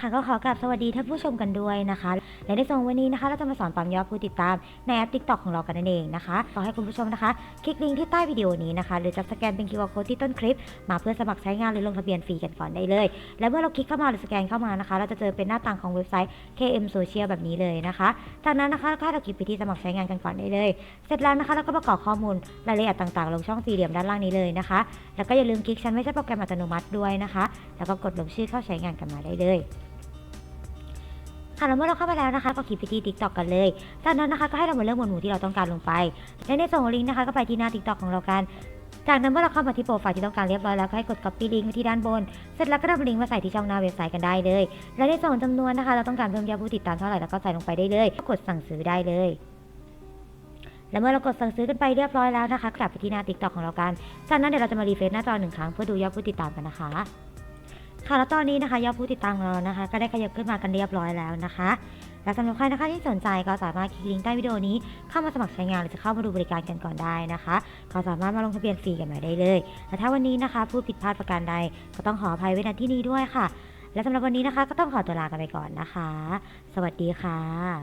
ค่ะก็ขอกราบสวัสดีท่านผู้ชมกันด้วยนะคะ และในส่วนวันนี้นะคะ เราจะมาสอนปั๊มยอดผู้ติดตามในแอป TikTok ของเรากันนั่นเองนะคะขอให้คุณผู้ชมนะคะ คลิกลิงก์ที่ใต้วิดีโอนี้นะคะ หรือจะสแกนเป็น QR code ที่ต้นคลิป มาเพื่อสมัครใช้งานหรือลงทะเบียนฟรีกันก่อนได้เลย และเมื่อเราคลิกเข้ามาหรือสแกนเข้ามานะคะ เราจะเจอเป็นหน้าต่างของเว็บไซต์ KM Social แบบนี้เลยนะคะ จากนั้นนะคะก็ให้เราคลิกไปที่สมัครใช้งานกันก่อนได้เลย เสร็จแล้วนะคะเราก็ประกอบข้อมูลรายละเอียดต่างๆ ลงช่องสี่เหลี่ยมด้านล่างนี้เลยนะคะ แล้วก็อย่าลืมคลิกฉันไม่ใช่โปรแกรมอัตโนมัติด้วยนะคะ แล้วก็กดลงชื่อเข้าใช้งานกันมาได้เลย ค่ะแล้วเมื่อเราเข้าไปแล้วนะคะก็คลิกไปที่ TikTok กันเลย จากนั้นนะคะก็ให้เรามาเลือกหมวดหมู่ที่เราต้องการลงไป และในส่วนของลิงก์นะคะก็ไปที่หน้า TikTok ของเรากันจากนั้นเมื่อเราเข้ามาที่โปรไฟล์ที่ต้องการเรียบร้อยแล้วก็ให้กด copy ลิงก์ไปที่ด้านบน เสร็จแล้วก็นำลิงก์มาใส่ที่ช่องหน้าเว็บไซต์กันได้เลย และในส่วนจำนวนนะคะ เราต้องการเพิ่มยอดผู้ติดตามเท่าไหร่แล้วก็ใส่ลงไปได้เลยก็กดสั่งซื้อได้เลย และเมื่อเรากดสั่งซื้อกันไปเรียบร้อยแล้วนะคะ กลับไปที่หน้า TikTok ของเรากัน จากนั้นเดี๋ยวเราจะมารีเฟรชหน้าจอหนึ่งครั้งเพื่อดูยอดผู้ติดตามกันนะคะ ค่ะแล้วตอนนี้นะคะยอดผู้ติดตามเรานะคะ ก็ได้ขยับขึ้นมากันเรียบร้อยแล้วนะคะ และสำหรับใครนะคะที่สนใจก็สามารถคลิกลิงก์ใต้วิดีโอนี้เข้ามาสมัครใช้งานหรือจะเข้ามาดูบริการกันก่อนได้นะคะ ก็สามารถมาลงทะเบียนฟรีกันมาได้เลยและถ้าวันนี้นะคะผู้ผิดพลาดประการใดก็ต้องขออภัยไว้ณที่นี้ด้วยค่ะ และสำหรับวันนี้นะคะก็ต้องขอตัวลากันไปก่อนนะคะ สวัสดีค่ะ